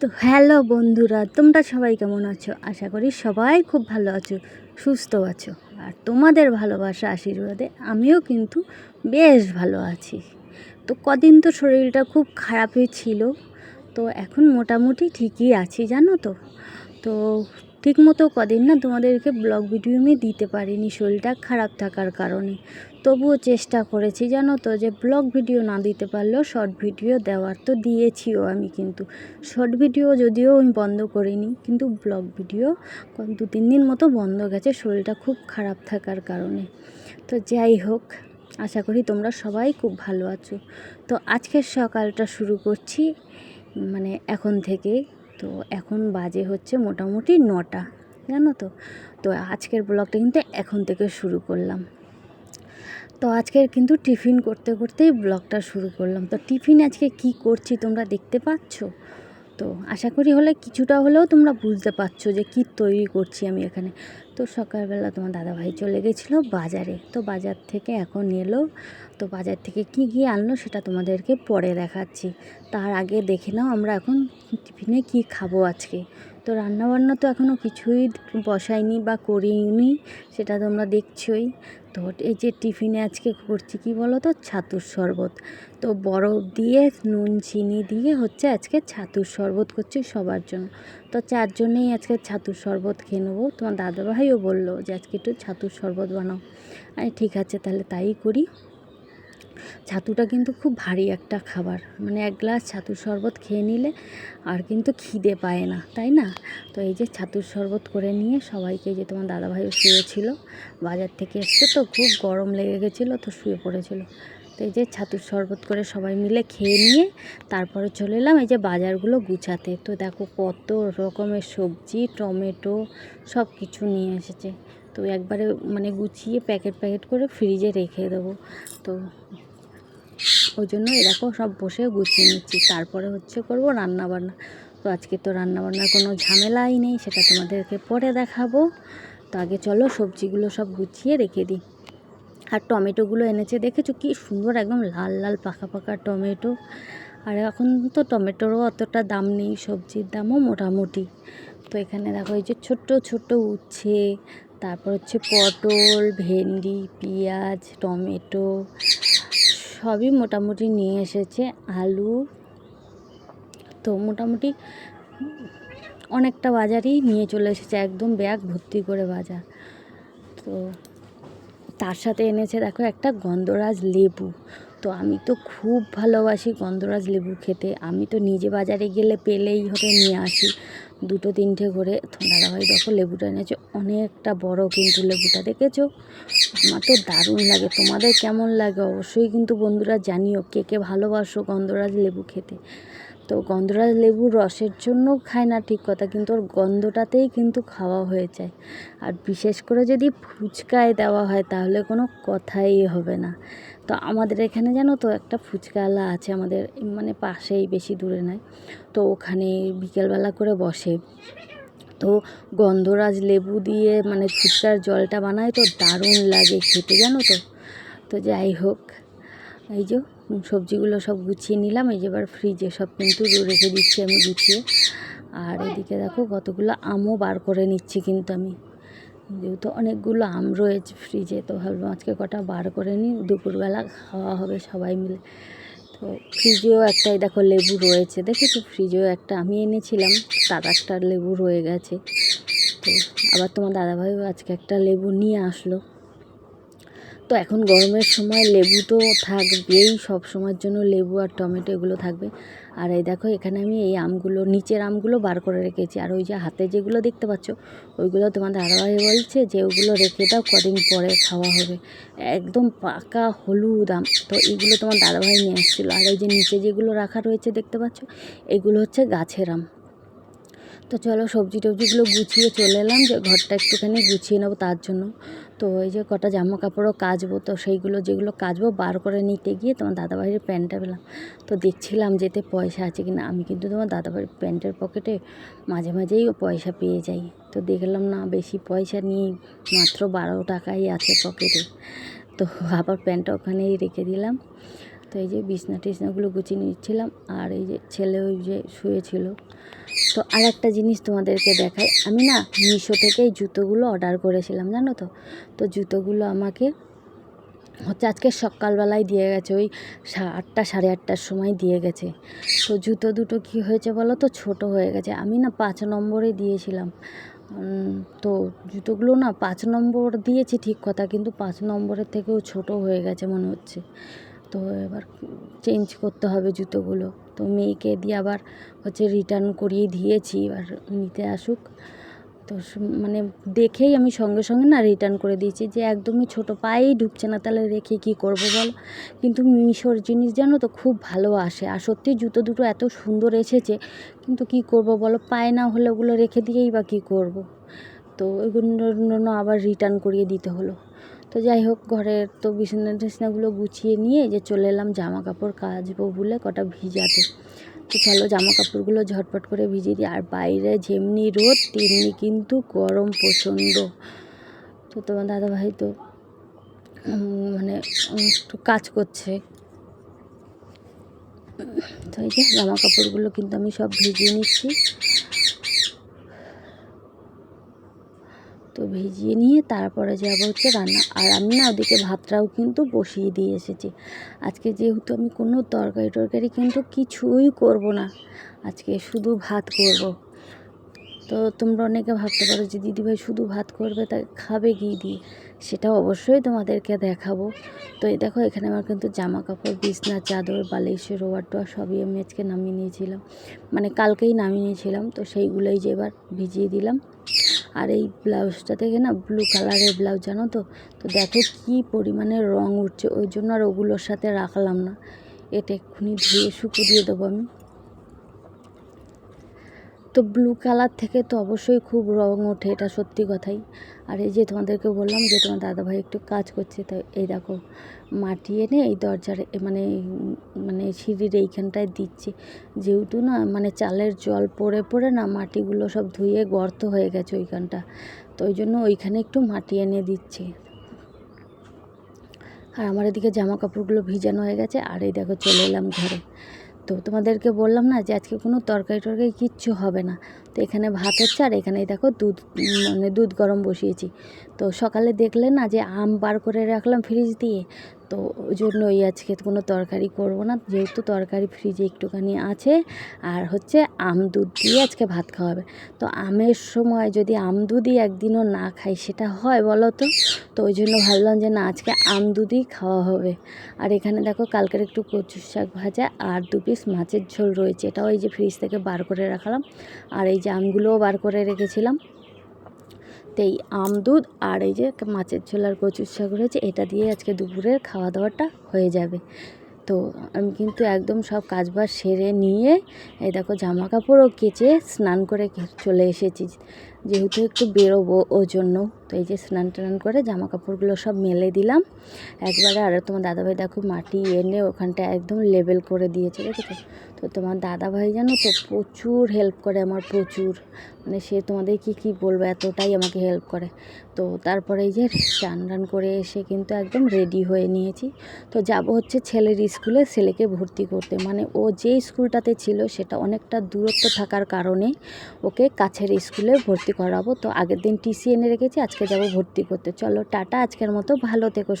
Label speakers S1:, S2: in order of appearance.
S1: তো হ্যালো বন্ধুরা, তোমরা সবাই কেমন আছো? আশা করি সবাই খুব ভালো আছো, সুস্থ আছো। আর তোমাদের ভালোবাসা, আশীর্বাদে আমিও কিন্তু বেশ ভালো আছি। তো কদিন তো শরীরটা খুব খারাপই ছিল, তো এখন মোটামুটি ঠিকই আছি, জানো তো? তো ঠিক মতো কদিন না তোমাদেরকে ব্লগ ভিডিও আমি দিতে পারিনি, শরীরটা খারাপ থাকার কারণে। তবুও চেষ্টা করেছি জানো তো যে ব্লগ ভিডিও না দিতে পারলেও শর্ট ভিডিও দেওয়ার তো দিয়েছিও আমি কিন্তু। শর্ট ভিডিও যদিও আমি বন্ধ করিনি, কিন্তু ব্লগ ভিডিও দু তিন দিন মতো বন্ধ গেছে, শরীরটা খুব খারাপ থাকার কারণে। তো যাই হোক, আশা করি তোমরা সবাই খুব ভালো আছো। তো আজকের সকালটা শুরু করছি মানে এখন থেকে তো এখন বাজে হচ্ছে মোটামুটি নটা, জানো তো? তো আজকের ব্লগটা কিন্তু এখন থেকে শুরু করলাম। তো আজকের কিন্তু টিফিন করতে করতেই ব্লগটা শুরু করলাম। তো টিফিন আজকে কি করছি তোমরা দেখতে পাচ্ছ? তো আশা করি হলে কিছুটা হলেও তোমরা বুঝতে পারছ যে কি তৈরি করছি আমি এখানে। তো সকালবেলা তোমার দাদাভাই চলে গেছিল বাজারে। তো বাজার থেকে এখন এলো। তো বাজার থেকে কি কি আনলো সেটা তোমাদেরকে পরে দেখাচ্ছি। তার আগে দেখে নাও আমরা এখন টিফিনে কি খাব আজকে। তো রান্নাবান্না তো এখনও কিছুই বসাইনি বা করিনি, সেটা তোমরা দেখছোই। তো এই যে টিফিনে আজকে করছি কি বলো তো ছাতুর শরবত। তো বরফ দিয়ে নুন, চিনি দিয়ে হচ্ছে আজকে ছাতুর শরবত করছি সবার জন্য। তো চারজনেই আজকে ছাতুর শরবত খেয়ে নেব। তোমার দাদাভাইও বলল যে আজকে একটু ছাতুর শরবত বানাও। ঠিক আছে, তাহলে তাই করি। ছাতুটা কিন্তু খুব ভারী একটা খাবার। মানে এক গ্লাস ছাতুর শরবত খেয়ে নিলে আর কিন্তু খিদে পায় না, তাই না? তো এই যে ছাতুর শরবত করে নিয়ে সবাইকে যে তোমার দাদাভাইও শুয়েছিল, বাজার থেকে এসছে তো, খুব গরম লেগে গেছিল তো শুয়ে পড়েছিল। তো এই যে ছাতুর শরবত করে সবাই মিলে খেয়ে নিয়ে তারপরে চলে এলাম এই যে বাজারগুলো গুছাতে। তো দেখো কত রকমের সবজি, টমেটো সব কিছু নিয়ে এসেছে। তো একবারে মানে গুছিয়ে প্যাকেট প্যাকেট করে ফ্রিজে রেখে দেবো। তো ওই জন্য এরকম সব বসে গুছিয়ে নিচ্ছি। তারপরে হচ্ছে করব রান্না বান্না তো আজকে তো রান্না বান্নার কোনো ঝামেলাই নেই, সেটা তোমাদেরকে পরে দেখাবো। তো আগে চলো সবজিগুলো সব গুছিয়ে রেখে দিই। আর টমেটোগুলো এনেছে, দেখেছ কি সুন্দর একদম লাল লাল পাকা পাকা টমেটো। আর এখন তো টমেটোরও অতটা দাম নেই, সবজির দামও মোটামুটি। তো এখানে দেখো এই যে ছোট্ট ছোট্ট উচ্ছে, তারপর হচ্ছে পটল, ভেন্ডি, পেঁয়াজ, টমেটো সবই মোটামুটি নিয়ে এসেছে, আলু তো মোটামুটি অনেকটা বাজারই নিয়ে চলে এসেছে, একদম ব্যাগ ভর্তি করে বাজার। তো তার সাথে এনেছে দেখো একটা গন্ধরাজ লেবু। তো আমি তো খুব ভালোবাসি গন্ধরাজ লেবু খেতে, আমি তো নিজে বাজারে গেলে পেলেই হবে নিয়ে আসি। দুটো তিনটে করে দাদাভাই দেখো লেবুটা এনেছে, অনেকটা বড় কিন্তু লেবুটা, দেখেছ? আমার তো দারুণ লাগে, তোমাদের কেমন লাগে? অবশ্যই কিন্তু বন্ধুরা জানিও কে কে ভালোবাসো গন্ধরাজ লেবু খেতে। তো গন্ধরাজ লেবুর রসের জন্য খায় না ঠিক কথা, কিন্তু ওর গন্ধটাতেই কিন্তু খাওয়া হয়ে যায়। আর বিশেষ করে যদি ফুচকায় দেওয়া হয়, তাহলে কোনো কথাই হবে না। তো আমাদের এখানে জানো তো, একটা ফুচকাওয়ালা আছে আমাদের মানে পাশেই, বেশি দূরে নয়। তো ওখানে বিকেলবেলা করে বসে। তো গন্ধরাজ লেবু দিয়ে মানে ফুচকার জলটা বানায় তো দারুণ লাগে খেতে, জানো তো? তো যাই হোক। এই যে, সবজিগুলো সব গুছিয়ে নিলাম। এই যে এবার ফ্রিজে সব কিন্তু রেখে দিচ্ছি আমি গুছিয়ে। আর এদিকে দেখো কতগুলো আমও বার করে নিচ্ছি কিন্তু আমি। যেহেতু অনেকগুলো আম রয়েছে ফ্রিজে তো ভাবলাম আজকে কটা বার করে নিই। দুপুরবেলা খাওয়া হবে সবাই মিলে। তো ফ্রিজেও একটাই দেখো লেবু রয়েছে। দেখেছ? ফ্রিজেও একটা আমি এনেছিলাম। তার একটা লেবু রয়ে গেছে। তো আবার তোমার দাদাভাইও আজকে একটা লেবু নিয়ে আসলো। তো এখন গরমের সময় লেবু তো থাকবেই, সব সময়ের জন্য লেবু আর টমেটো এগুলো থাকবে। আর এই দেখো, এখানে আমি এই আমগুলো, নিচের আমগুলো বার করে রেখেছি। আর ওই যে হাতে যেগুলো দেখতে পাচ্ছ, ওইগুলো তোমাদের দাদাভাই বলছে যে ওগুলো রেখে দাও, কদিন পরে খাওয়া হবে। একদম পাকা হলুদ আম। তো এইগুলো তোমার দাদাভাই নিয়ে এসেছিল। আর এই যে নিচে যেগুলো রাখা রয়েছে দেখতে পাচ্ছ, এগুলো হচ্ছে গাছের আম। তো চলো সবজি টবজিগুলো গুছিয়ে চলে এলাম, যে ঘরটা একটুখানি গুছিয়ে নেব তার জন্য। তো ওই যে কটা জামা কাপড়ও কাচবো, তো সেইগুলো যেগুলো কাচবো বার করে নিতে গিয়ে তোমার দাদাভাইয়ের প্যান্টটা পেলাম। তো দেখছিলাম যেতে পয়সা আছে কিনা, আমি কিন্তু তোমার দাদাভাইয়ের প্যান্টের পকেটে মাঝে মাঝেই পয়সা পেয়ে যাই। তো দেখলাম না, বেশি পয়সা নিয়ে মাত্র বারো টাকাই আছে পকেটে। তো আবার প্যান্টটা ওখানেই রেখে দিলাম। তো এই যে বিছনা টিছনাগুলো গুছিয়ে নিচ্ছিলাম, আর এই যে ছেলে ওই যে শুয়েছিল। তো আর একটা জিনিস তোমাদেরকে দেখাই। আমি না মিশো থেকে এই জুতোগুলো অর্ডার করেছিলাম, জানো তো? তো জুতোগুলো আমাকে হচ্ছে আজকে সকালবেলায় দিয়ে গেছে, ওই আটটা সাড়ে আটটার সময় দিয়ে গেছে। তো জুতো দুটো কি হয়েছে বলো তো? ছোট হয়ে গেছে। আমি না পাঁচ নম্বরে দিয়েছিলাম। তো জুতোগুলো না পাঁচ নম্বর দিয়েছি ঠিক কথা, কিন্তু পাঁচ নম্বরের থেকেও ছোট হয়ে গেছে মনে হচ্ছে। তো এবার চেঞ্জ করতে হবে জুতোগুলো। তো মেয়েকে দিয়ে আবার হচ্ছে রিটার্ন করিয়ে দিয়েছি, এবার নিতে আসুক। তো মানে দেখেই আমি সঙ্গে সঙ্গে না রিটার্ন করে দিয়েছি যে একদমই ছোট পায়েই ঢুকছে না, তাহলে রেখে কি করব বল? কিন্তু মিশোর জিনিস জানো তো খুব ভালো আসে। আর সত্যি জুতো দুটো এত সুন্দর এসেছে, কিন্তু কি করব বলো? পায়ে না হলে ওগুলো রেখে দিয়েই বা কী করব? তো ওইগুলো আবার রিটার্ন করিয়ে দিতে হলো। তো যাই হোক ঘরের তো বিছানা টিছনাগুলো গুছিয়ে নিয়ে যে চলে এলাম জামা কাপড় কাচবো বলে কটা ভিজাতে। তো চলো জামা কাপড়গুলো ঝটপট করে ভিজিয়ে দিই। আর বাইরে যেমনি রোদ, তেমনি কিন্তু গরম প্রচণ্ড। তো তোমার দাদাভাই তো মানে একটু কাজ করছে। তো এই যে জামা কাপড়গুলো কিন্তু আমি সব ভিজিয়ে নিচ্ছি তো ভিজিয়ে নিয়ে তারপরে যাব হচ্ছে রান্না। আর আমি না ওদিকে ভাতটাও কিন্তু বসিয়ে দিয়ে এসেছি। আজকে যেহেতু আমি কোনো তরকারি টরকারি কিন্তু কিছুই করব না। আজকে শুধু ভাত করব। তো তোমরা অনেকে ভাবতে পারো যে দিদিভাই শুধু ভাত করবে তাই খাবে কি দিয়ে? সেটা অবশ্যই তোমাদেরকে দেখাবো। তো এই দেখো, এখানে আমার কিন্তু জামা কাপড় বিছনা, চাদর বালিশের রোয়ার টোয়ার সবই আমি আজকে নামিয়ে নিয়েছিলাম। মানে কালকেই নামিয়ে নিয়েছিলাম। তো সেইগুলোই যে এবার ভিজিয়ে দিলাম। আর এই ব্লাউজটা থেকে না ব্লু কালারের ব্লাউজ, জানো তো? তো দেখো কি পরিমাণে রং উঠছে, ওই জন্য আর ওগুলোর সাথে রাখলাম না। এটা এক্ষুনি ধুয়ে শুকু দিয়ে দেবো আমি। তো ব্লু কালার থেকে তো অবশ্যই খুব রং ওঠে, এটা সত্যি কথাই। আর এই যে তোমাদেরকে বললাম যে তোমার দাদাভাই একটু কাজ করছে, তো এই দেখো, মাটি এনে এই দরজার মানে মানে সিঁড়ির এইখানটায় দিচ্ছে। যেহেতু না মানে চালের জল পড়ে পড়ে না, মাটিগুলো সব ধুয়ে গর্ত হয়ে গেছে ওইখানটা। তো ওই জন্য ওইখানে একটু মাটি এনে দিচ্ছে। আর আমার এদিকে জামা কাপড়গুলো ভিজানো হয়ে গেছে, আর এই দেখো চলে এলাম ঘরে। তো তোমাদেরকে বললাম না যে আজকে কোনো তরকারি টরকারি কিচ্ছু হবে না। তো এখানে ভাত হচ্ছে আর এখানেই দেখো দুধ মানে দুধ গরম বসিয়েছি। তো সকালে দেখলে না যে আম বার করে রাখলাম ফ্রিজ দিয়ে। তো ওই জন্য ওই আজকে কোনো তরকারি করব না। যেহেতু তরকারি ফ্রিজে একটুখানি আছে, আর হচ্ছে আম দুধ দিয়ে আজকে ভাত খাওয়াবে তো আমের সময় যদি আম দুধই একদিনও না খাই, সেটা হয় বলো তো? তো ওই জন্য ভাবলাম যে না, আজকে আম দুধই খাওয়া হবে। আর এখানে দেখো কালকের একটু কচুর শাক ভাজা আর দু পিস মাছের ঝোল রয়েছে। এটাও এই যে ফ্রিজ থেকে বার করে রাখলাম। আর এই যে আমগুলোও বার করে রেখেছিলাম। তো এই আম, দুধ আর এই যে মাছের ঝোল আর কচুর শাক রয়েছে এটা দিয়ে আজকে দুপুরের খাওয়া দাওয়াটা হয়ে যাবে। তো আমি কিন্তু একদম সব কাজবাজ সেরে নিয়ে, এই দেখো জামা কাপড়ও কেচে স্নান করে চলে এসেছি। যেহেতু একটু বেরোবো ওই জন্য, তো এই যে স্নান টান করে জামা কাপড়গুলো সব মেলে দিলাম। একবারে আর তোমার দাদাভাই দেখো মাটি এনে ওখানটা একদম লেবেল করে দিয়েছে, দেখেছ? তো তোমার দাদাভাই জানো তো প্রচুর হেল্প করে আমার, প্রচুর। মানে সে তোমাদের কি কি বলব, এতটাই আমাকে হেল্প করে। তো তারপরে এই যে চান টান করে এসে কিন্তু একদম রেডি হয়ে নিয়েছি। তো যাব হচ্ছে ছেলের স্কুলে ছেলেকে ভর্তি করতে। মানে ও যে স্কুলটাতে ছিল সেটা অনেকটা দূরত্ব থাকার কারণে ওকে কাছের স্কুলে ভর্তি করাবো। তো আগের দিন টিসি এনে রেখেছি, আজকে যাব ভর্তি করতে। চলো, টাটা, আজকের মতো। ভালো থেকো